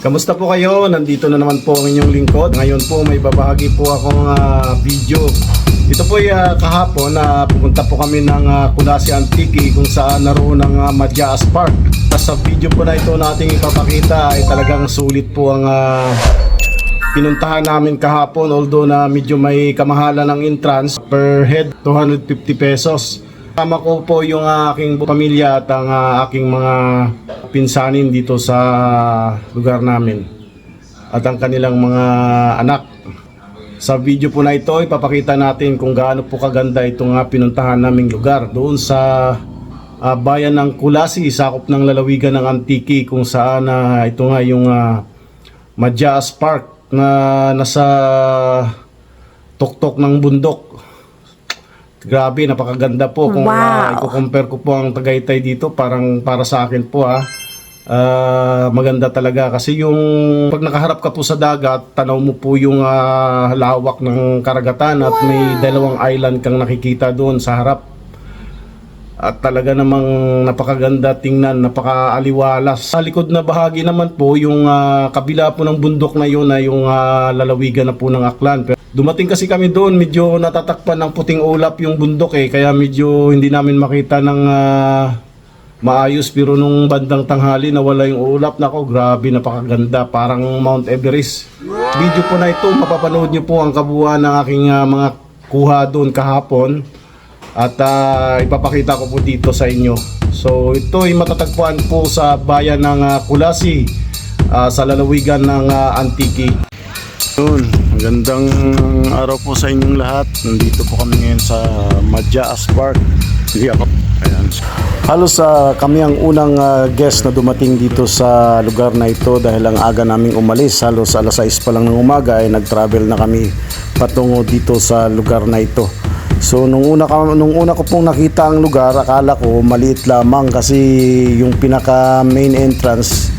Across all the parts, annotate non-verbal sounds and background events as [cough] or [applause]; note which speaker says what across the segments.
Speaker 1: Kamusta po kayo? Nandito na naman po ang inyong lingkod. Ngayon po may babahagi po akong ah, video. Ito po ay ah, kahapon na pumunta po kami ng uh, Kulasi Antique kung saan naroon ang uh, Madyaas Park. Sa video po na ito nating ipapakita ay talagang sulit po ang ah, pinuntahan namin kahapon although na medyo may kamahalan ng entrance per head 250 pesos. Kasama ko po yung aking pamilya at ang ah, aking mga pinsanin dito sa lugar namin at ang kanilang mga anak. Sa video po na ito, ipapakita natin kung gaano po kaganda itong ah, pinuntahan naming lugar doon sa ah, bayan ng Kulasi, sakop ng lalawigan ng Antique kung saan ah, ito nga yung uh, Madyaas Park na nasa tuktok ng bundok. Grabe, napakaganda po. Kung
Speaker 2: Wow.
Speaker 1: uh, i-compare ko po ang Tagaytay dito, parang para sa akin po ha. Ah, maganda talaga kasi yung pag nakaharap ka po sa dagat, tanaw mo po yung ah, lawak ng karagatan at may dalawang island kang nakikita doon sa harap. At talaga namang napakaganda tingnan, napakaaliwalas. Sa likod na bahagi naman po, yung ah, kabila po ng bundok na yun ay yung ah, lalawigan na po ng Aklan. Pero dumating kasi kami doon, medyo natatakpan ng puting ulap yung bundok eh, kaya medyo hindi namin makita ng ah, maayos. Pero nung bandang tanghali, nawala yung ulap. Nako, grabe, napakaganda. Parang Mount Everest. Video po na ito, mapapanood nyo po ang kabuuan ng aking ah, mga kuha doon kahapon at ah, ipapakita ko po dito sa inyo. So ito ay matatagpuan po sa bayan ng ah, Kulasi ah, sa lalawigan ng ah, Antique. Yun, magandang araw po sa inyong lahat. Nandito po kami ngayon sa Madyaas Park. Hindi ako. Ayan. Halos ah, kami ang unang ah, guest na dumating dito sa lugar na ito dahil ang aga naming umalis. Halos alas 6 pa lang ng umaga ay nag-travel na kami patungo dito sa lugar na ito. So nung una ka, nung una ko pong nakita ang lugar, akala ko maliit lamang kasi yung pinaka main entrance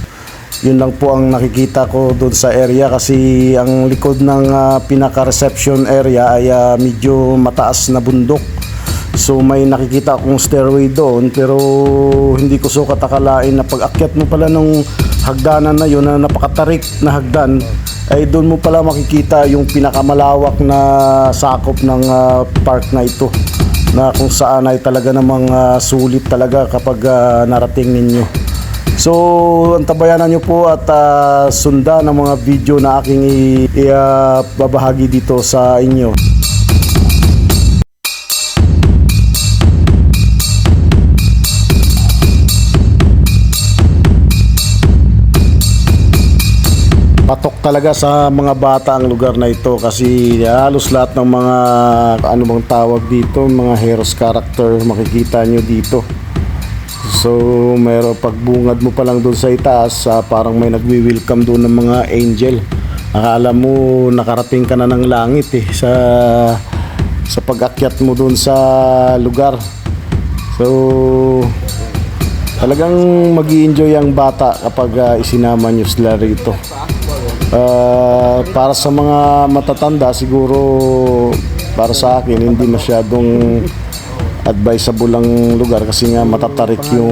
Speaker 1: yun lang po ang nakikita ko doon sa area kasi ang likod ng ah, pinaka reception area ay ah, medyo mataas na bundok. So may nakikita akong stairway doon pero hindi ko sukat akalain na pag akyat mo pala nung hagdanan na yun na napakatarik na hagdan ay doon mo pala makikita yung pinakamalawak na sakop ng ah, park na ito na kung saan ay talaga namang ah, sulit talaga kapag ah, narating ninyo. So, antabayanan nyo po at ah, sundan ang mga video na aking i- i- ah, babahagi dito sa inyo. Talaga sa mga bata ang lugar na ito kasi halos lahat ng mga ano bang tawag dito, mga heroes character makikita nyo dito. So, meron pagbungad mo pa lang doon sa itaas, ah, parang may nagwi-welcome doon ng mga angel. Akala mo nakarating ka na ng langit eh sa sa pag-akyat mo doon sa lugar. So, talagang mag enjoy ang bata kapag ah, isinama nyo sila rito. Ah, para sa mga matatanda siguro para sa akin hindi masyadong advisable ang lugar kasi nga matatarik yung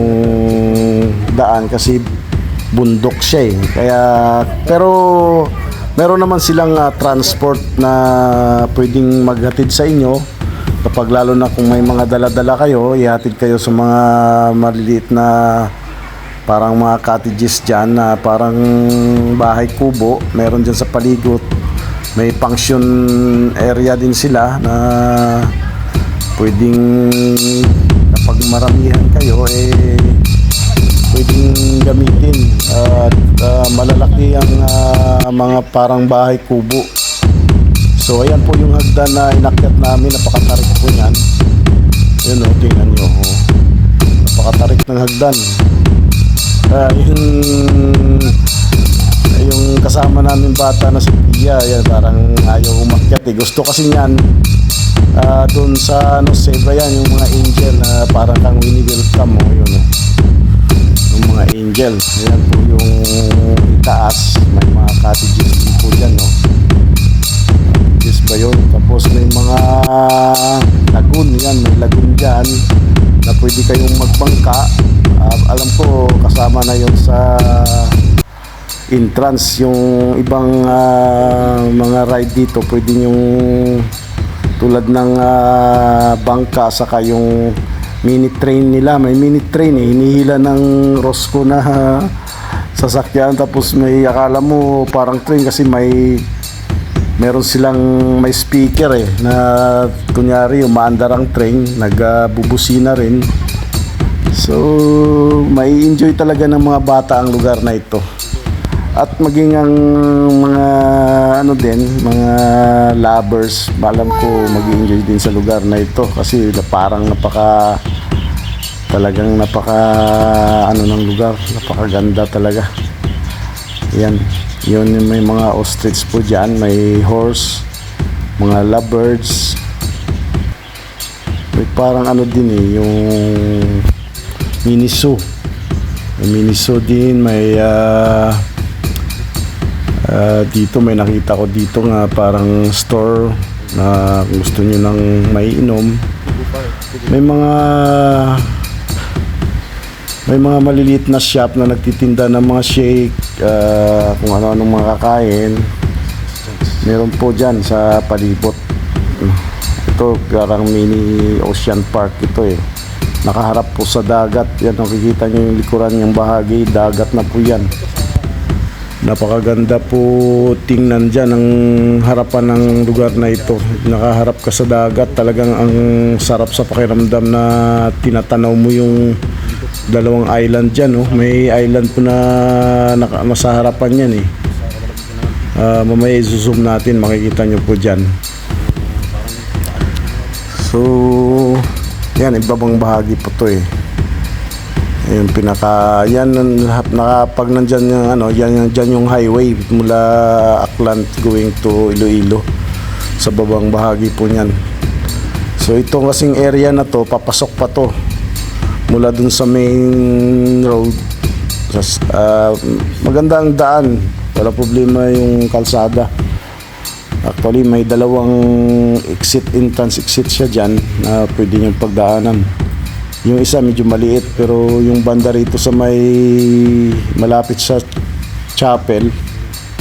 Speaker 1: daan kasi bundok siya eh. Kaya pero meron naman silang ah, transport na pwedeng maghatid sa inyo kapag lalo na kung may mga dala-dala kayo, ihatid kayo sa mga maliliit na parang mga cottages dyan na parang bahay kubo meron dyan sa paligot. May function area din sila na pwedeng kapag maramihan kayo eh pwedeng gamitin. At ah, malalaki ang ah, mga parang bahay kubo. So ayan po yung hagdan na inakyat namin. Napakatarik po yan yun o tingnan nyo oh. napakatarik ng hagdan Ah, yung yung kasama namin bata na si Pia, yan parang ayaw umakyat eh. Gusto kasi niyan ah, doon sa ano, Seba yan, yung mga angel na parang kang wini-welcome mo, yun oh. Yung mga angel, yan po yung itaas, may mga cottages din po dyan, no. Cottages ba yun? Tapos may mga lagoon, yan, may lagoon dyan na pwede kayong magbangka. Ah, alam ko kasama na yon sa entrance. Yung ibang ah, mga ride dito, pwede yung tulad ng ah, bangka saka yung mini train nila. May mini train eh. Hinihila ng Rosco na sasakyan tapos may akala mo parang train kasi may meron silang may speaker eh na kunyari umaandar ang train nagbubusina rin so may enjoy talaga ng mga bata ang lugar na ito. At maging ang mga ano din mga lovers alam ko mag-enjoy din sa lugar na ito. Kasi parang napaka talagang napaka ano ng lugar napakaganda talaga. Yan. Yun may mga ostrich po dyan may horse mga lovebirds. May parang ano din eh yung mini zoo may mini zoo din may ah, ah, dito may nakita ko dito nga parang store na gusto nyo nang may inom may mga may mga maliliit na shop na nagtitinda ng mga shake, ah, kung ano-anong mga kakain. Meron po dyan sa palibot. Ito parang mini ocean park ito eh. Nakaharap po sa dagat. Yan, nakikita nyo yung likuran yung bahagi. Dagat na po yan. Napakaganda po tingnan dyan ang harapan ng lugar na ito. Nakaharap ka sa dagat. Talagang ang sarap sa pakiramdam na tinatanaw mo yung dalawang island dyan. Oh. May island po na naka, nasa harapan yan eh. Ah, mamaya i-zoom natin. Makikita nyo po dyan. So, yan, ibabang bahagi po to eh. Yung pinaka yan lahat naka pag nandyan yung ano yan dyan yung highway mula Aklan going to Iloilo sa babang bahagi po niyan. So itong kasing area na to papasok pa to mula dun sa main road. Sas, ah, maganda ang daan. Wala problema yung kalsada. Actually, may dalawang exit, entrance exit siya dyan na pwede niyong pagdaanan. Yung isa medyo maliit pero yung banda rito sa may malapit sa chapel,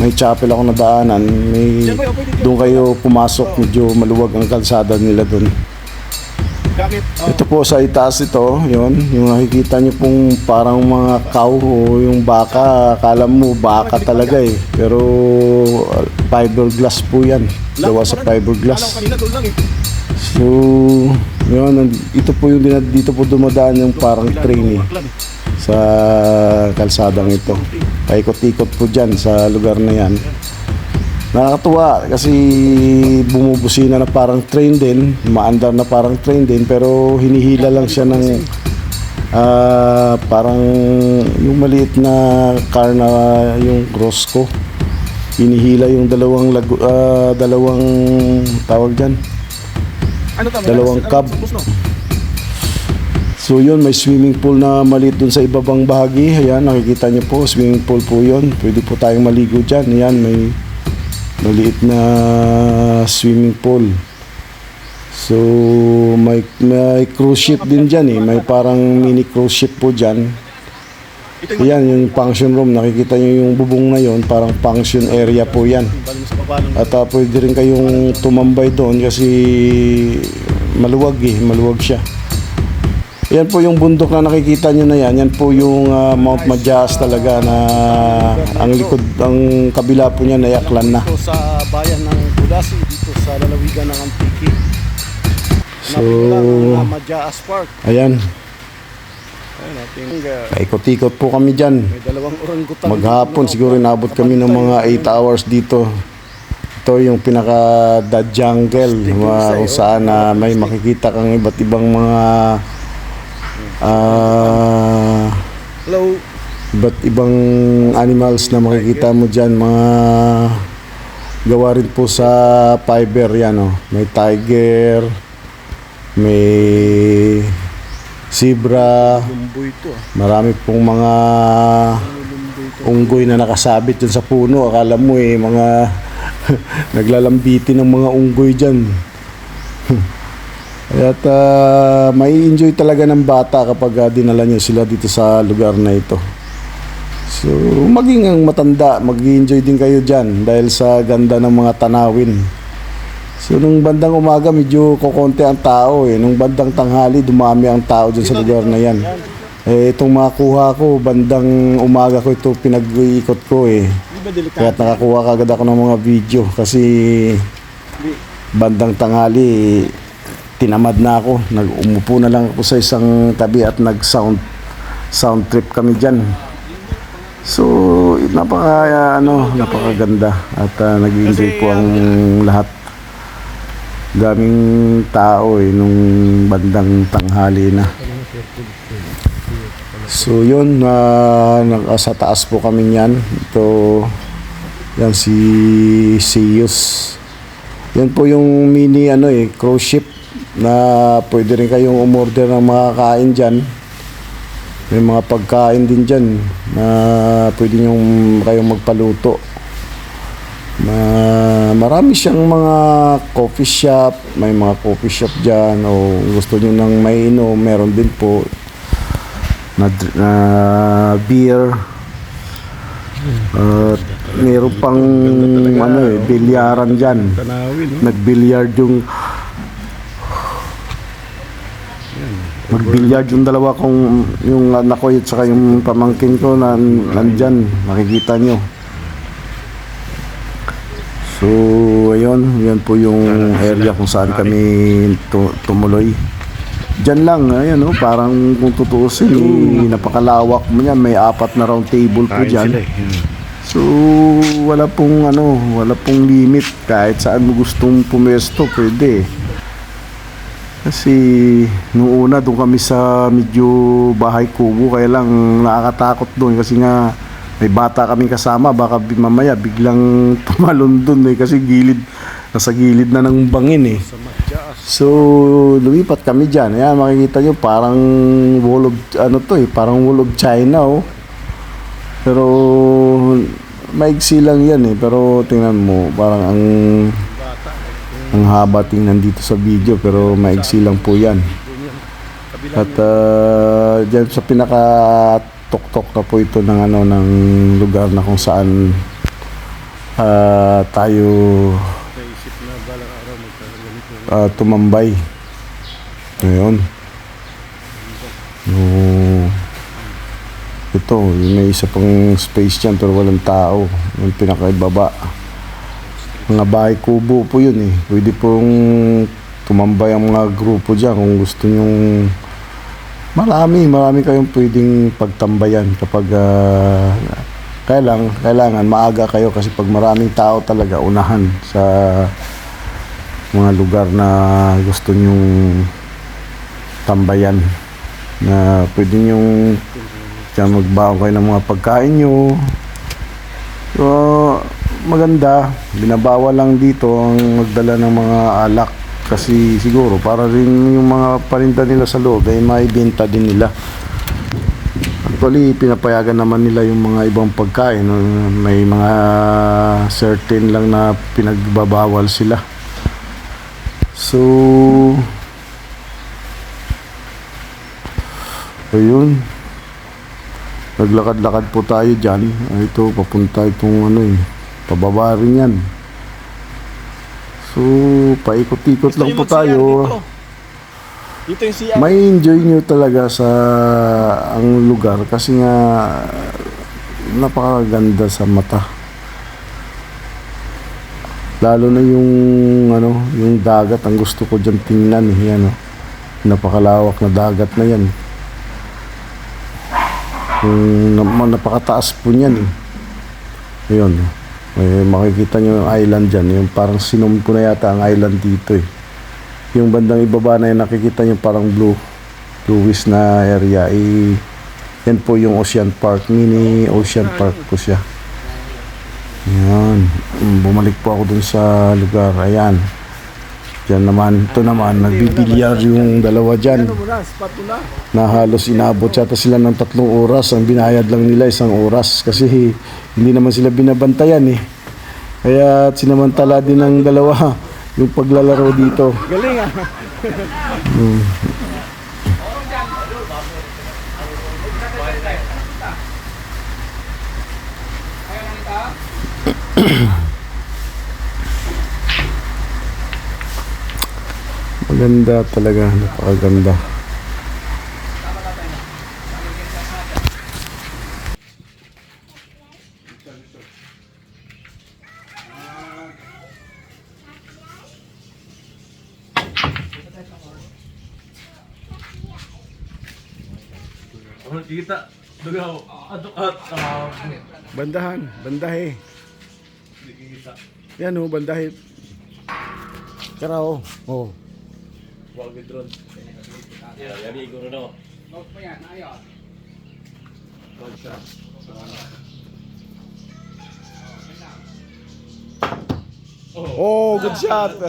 Speaker 1: may chapel ako nadaanan, may doon kayo pumasok, medyo maluwag ang kalsada nila doon. Ito po sa itaas ito, yon yung nakikita niyo pong parang mga cow o yung baka, akala mo baka talaga eh. Pero uh, fiberglass po yan. Gawa sa fiberglass. So, yun, ito po yung dito po dumadaan yung parang train eh, sa kalsadang ito. Paikot-ikot po dyan sa lugar na yan. Nakakatuwa kasi bumubusina na parang train din, maandar na parang train din pero hinihila lang siya ng ah, parang yung maliit na car na yung Rosco. Hinihila yung dalawang lagu- ah, dalawang tawag diyan.
Speaker 2: Ano tama?
Speaker 1: Dalawang
Speaker 2: Ano-
Speaker 1: cab.
Speaker 2: tapos no?
Speaker 1: So yun, may swimming pool na maliit dun sa ibabang bahagi. Ayan, nakikita niyo po, swimming pool po yun. Pwede po tayong maligo dyan. Ayan, may maliit na swimming pool. So, may, may cruise ship din dyan eh. May parang mini cruise ship po dyan.
Speaker 2: Ito yung
Speaker 1: function room. Nakikita niyo yung bubong na yon Parang function area po yan. At uh, pwede rin kayong tumambay doon kasi maluwag eh, maluwag siya. Yan po yung bundok na nakikita nyo na yan. Yan po yung ah, Mount Majas talaga na ang likod, ang kabila po niya nayaklan na.
Speaker 2: dito sa bayan ng Budasi, dito sa lalawigan ng Antiki.
Speaker 1: So,
Speaker 2: ang Madjaas Park.
Speaker 1: ayan.
Speaker 2: Uh,
Speaker 1: Paikot-ikot po kami dyan.
Speaker 2: may dalawang orangutan.
Speaker 1: Maghapon siguro inabot kami ng mga 8 hours dito. Ito yung pinaka the jungle kung saan na may makikita kang iba't ibang mga ah
Speaker 2: Hello.
Speaker 1: iba't ibang animals na makikita mo dyan mga gawa rin po sa fiber yan oh. may tiger may zebra
Speaker 2: ah.
Speaker 1: marami pong mga unggoy na nakasabit dyan sa puno. Akala mo eh, mga [laughs] naglalambitin ng mga unggoy dyan. [laughs] At ah, may enjoy talaga ng bata kapag ah, dinala niyo sila dito sa lugar na ito. So, maging ang matanda, mag enjoy din kayo dyan dahil sa ganda ng mga tanawin. So, nung bandang umaga, medyo kukonti ang tao eh. Nung bandang tanghali, dumami ang tao dyan sa lugar na yan. Eh, itong makuha ko, bandang umaga ko ito pinag-iikot ko eh. Kaya nakakuha kagad ako ng mga video kasi bandang tanghali, tinamad na ako. Nag-umupo na lang ako sa isang tabi at nag-sound sound trip kami dyan. So, napaka ano, napakaganda at uh, nag-enjoy po ang lahat. Daming tao eh nung bandang tanghali na. So yun, uh, nasa taas po kami niyan. Ito, yan si Sirius. Yan po yung mini ano eh, cruise ship na pwede rin kayong umorder ng mga kain dyan. May mga pagkain din dyan na pwede nyo kayong magpaluto. Na marami siyang mga coffee shop, may mga coffee shop dyan o gusto nyo nang may inom, meron din po na, na beer. At meron pang ano eh, bilyaran dyan. Nagbilyard yung Magbilyard yung dalawa kong yung anak ko at saka yung pamangkin ko na nandyan, makikita nyo. So, ayun, yan po yung area kung saan kami tu- tumuloy. Diyan lang, ayun, no, parang kung tutuusin, eh, napakalawak mo yan, may apat na round table po dyan.
Speaker 2: eh. Hmm.
Speaker 1: So, wala pong ano, wala pong limit. Kahit saan mo gustong pumesto, pwede. Kasi nung una doon kami sa medyo bahay kubo kaya lang nakakatakot doon kasi nga may bata kami kasama baka mamaya biglang [laughs] tumalon doon eh kasi gilid nasa gilid na ng bangin eh. So lumipat kami diyan. Ayan makikita nyo parang wall of ano to eh, parang wall of China oh. Pero maigsi lang yan eh. Pero tingnan mo, parang ang ang haba tingnan dito sa video pero maigsi lang po yan. At uh, dyan sa pinaka tuktok na po ito ng ano ng lugar na kung saan ah, tayo ah, tumambay. Ngayon. No, ito, may isa pang space dyan pero walang tao. Yung pinakaibaba. Mga bahay kubo po yun eh. Pwede pong tumambay ang mga grupo dyan kung gusto nyong marami, marami kayong pwedeng pagtambayan kapag ah, kailang, kailangan maaga kayo kasi pag maraming tao talaga unahan sa mga lugar na gusto nyong tambayan na pwede nyong kaya magbaon kayo ng mga pagkain nyo so maganda binabawal lang dito ang magdala ng mga alak. Kasi siguro para rin yung mga parinda nila sa loob ay maibenta din nila. Actually pinapayagan naman nila yung mga ibang pagkain. May mga certain lang na pinagbabawal sila. So ayun. Naglakad-lakad po tayo dyan. Ito papunta itong ano eh pababa rin yan. So paikot-ikot lang po tayo.
Speaker 2: Dito? Yung CR.
Speaker 1: may enjoy nyo talaga sa ang lugar kasi nga napakaganda sa mata. Lalo na yung ano yung dagat ang gusto ko diyan tingnan eh yan oh. napakalawak na dagat na yan. Yung na- napakataas po niyan eh. Ayun may makikita nyo yung island dyan. Yung parang sinom ko na yata ang island dito eh. Yung bandang ibaba na yun nakikita nyo parang blue bluish na area. Eh, yan po yung Ocean Park. Mini Ocean Park po siya. Yan. Bumalik po ako dun sa lugar. Ayan Diyan naman, ito naman, nagbibilyar yung dalawa dyan na halos inabot yata sila ng tatlong oras. Ang binayad lang nila isang oras kasi hindi naman sila binabantayan eh. Kaya sinamantala din ng dalawa yung paglalaro dito.
Speaker 2: Galing ah.
Speaker 1: Maganda talaga, napakaganda.
Speaker 3: Kita? Dugaw. Ato at ah,
Speaker 1: Bandahan, bandahe.
Speaker 3: kita.
Speaker 1: Yan oh, bandahe. Kara oh. Oh.
Speaker 3: Wag drone. Ya, yabi ko na no. Wag siya.
Speaker 1: Oh, good shot. [laughs]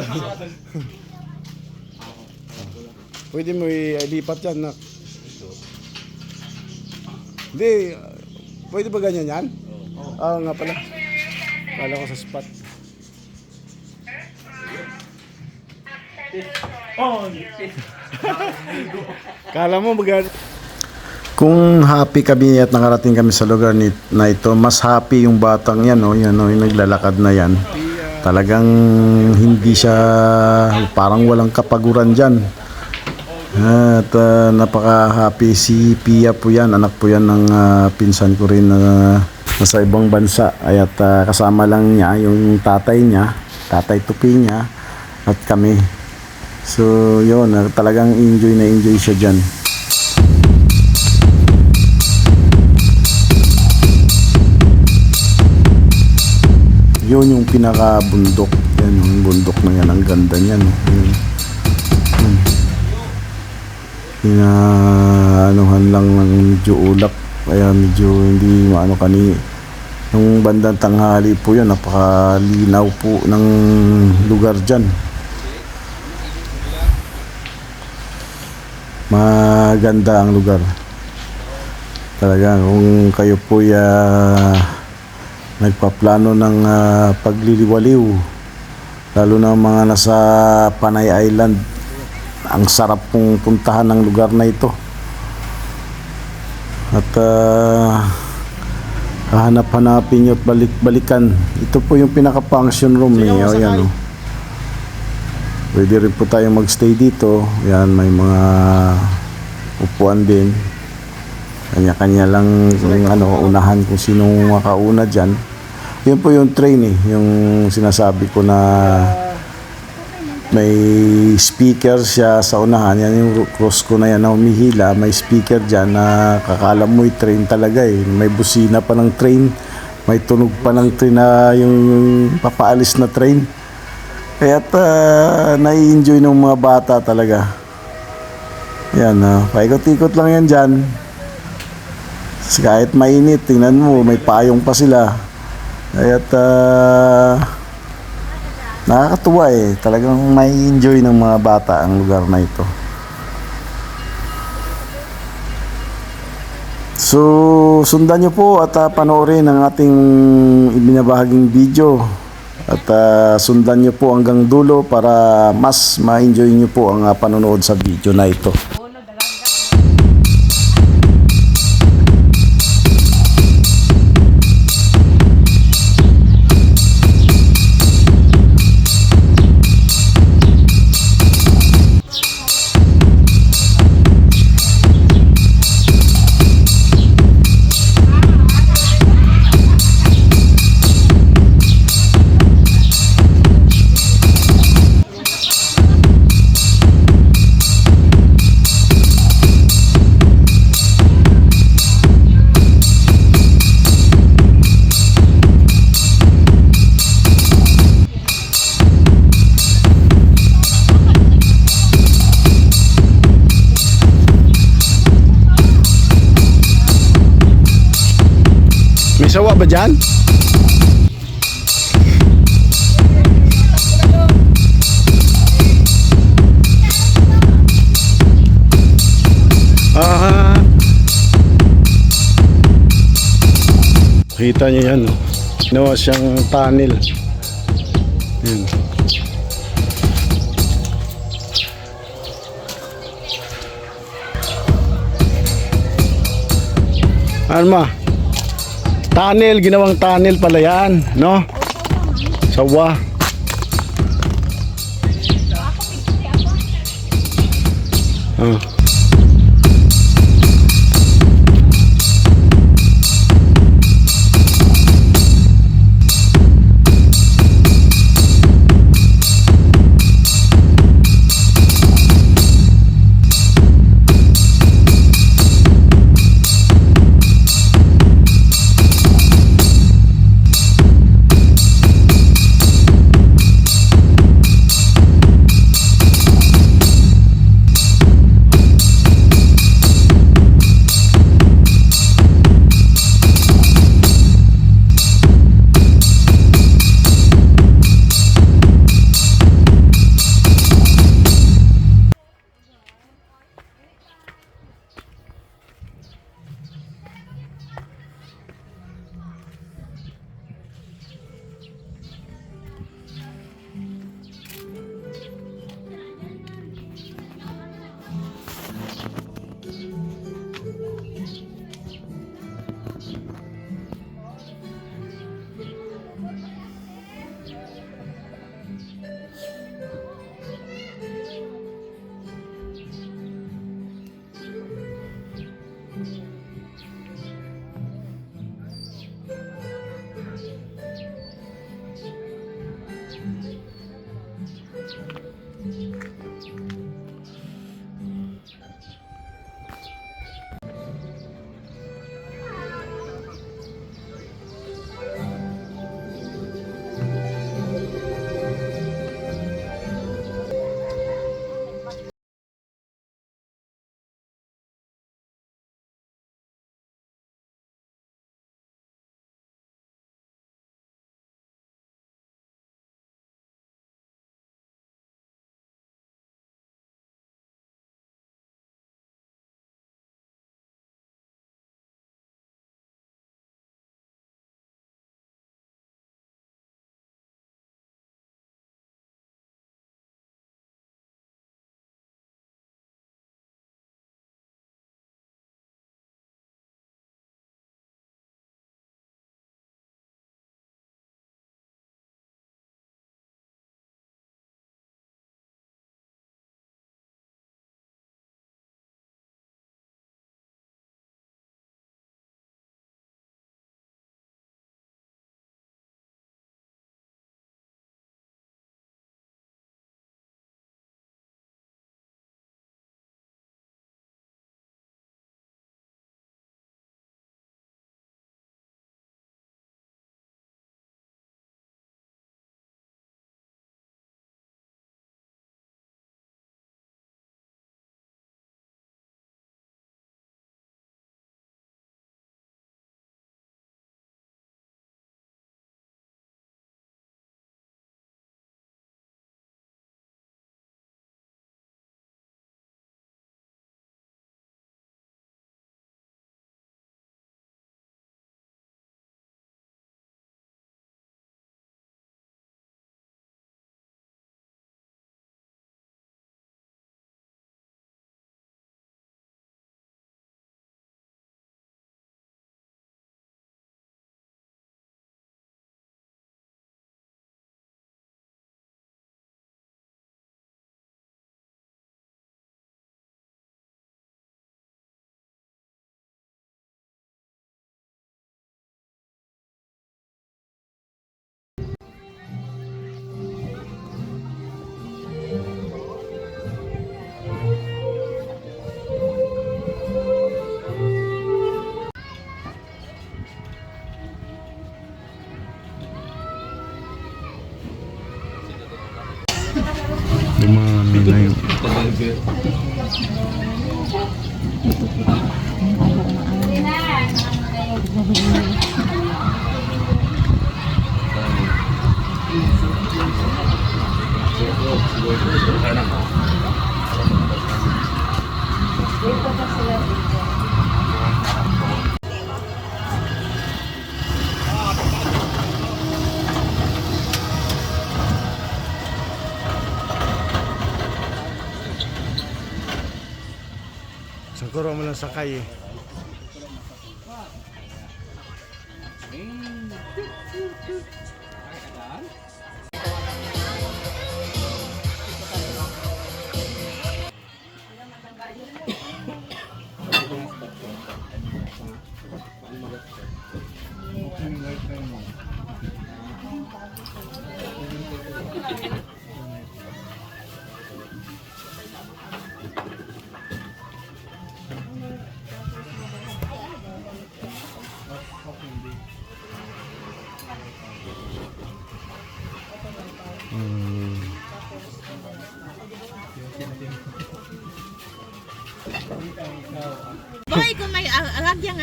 Speaker 1: Pwede mo ilipat yan, nak. Hindi, pwede ba ganyan yan? Oo nga pala. Kala ko sa spot.
Speaker 3: Oh,
Speaker 1: Kala mo mag Kung happy kami at nakarating kami sa lugar ni, na ito, mas happy yung batang yan, oh, yan, oh, yung naglalakad na yan. Talagang hindi siya, parang walang kapaguran dyan. At ah, napaka-happy si Pia po yan, anak po yan ng ah, pinsan ko rin na nasa ibang bansa. At ah, kasama lang niya yung tatay niya, tatay tupi niya, at kami. So yun, ah, talagang enjoy na enjoy siya dyan. Yun yung pinaka-bundok. Yan yung bundok na yan. Ang ganda niyan. Yun. Yun. Pinaanuhan lang ng medyo ulap. Kaya medyo hindi maano kani. Nung bandang tanghali po yun, napakalinaw po ng lugar dyan. Maganda ang lugar. Talaga, kung kayo po ya nagpaplano ng ah, pagliliwaliw, lalo na mga nasa Panay Island, ang sarap pong puntahan ng lugar na ito. At ah, hahanap-hanapin nyo at balik-balikan. Ito po yung pinaka-function room eh. O, yan, oh. Pwede rin po tayong magstay dito. Yan, may mga upuan din. Kanya-kanya lang kung ano, unahan kung sinong makauna dyan. Yun po yung train eh, yung sinasabi ko na may speaker siya sa unahan. Yan yung cross ko na yan na humihila. May speaker dyan na kakala mo yung train talaga eh. May busina pa ng train. May tunog pa ng train na yung, yung papaalis na train. Kaya uh, nai-enjoy ng mga bata talaga. Yan, uh, paikot-ikot lang yan dyan. Kasi kahit mainit, tingnan mo, may payong pa sila. Kaya uh, nakakatuwa eh. Talagang may enjoy ng mga bata ang lugar na ito. So, sundan nyo po at uh, panoorin ang ating ibinabahaging video. At uh, sundan nyo po hanggang dulo para mas ma-enjoy nyo po ang uh, panonood sa video na ito. May sawa ba dyan? Ah. Kita niyo yan. oh. Ginawa siyang tunnel. Yan. Alma. Tunnel, ginawang tunnel pala yan, no? Sawa. Ah. Dumami na yung Siguro mo lang sakay eh.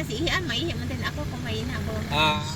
Speaker 4: Boy, kung may ah, alagyan nga si Ian, maihi man din ako kung may na ako.
Speaker 3: Ah,
Speaker 4: Banda.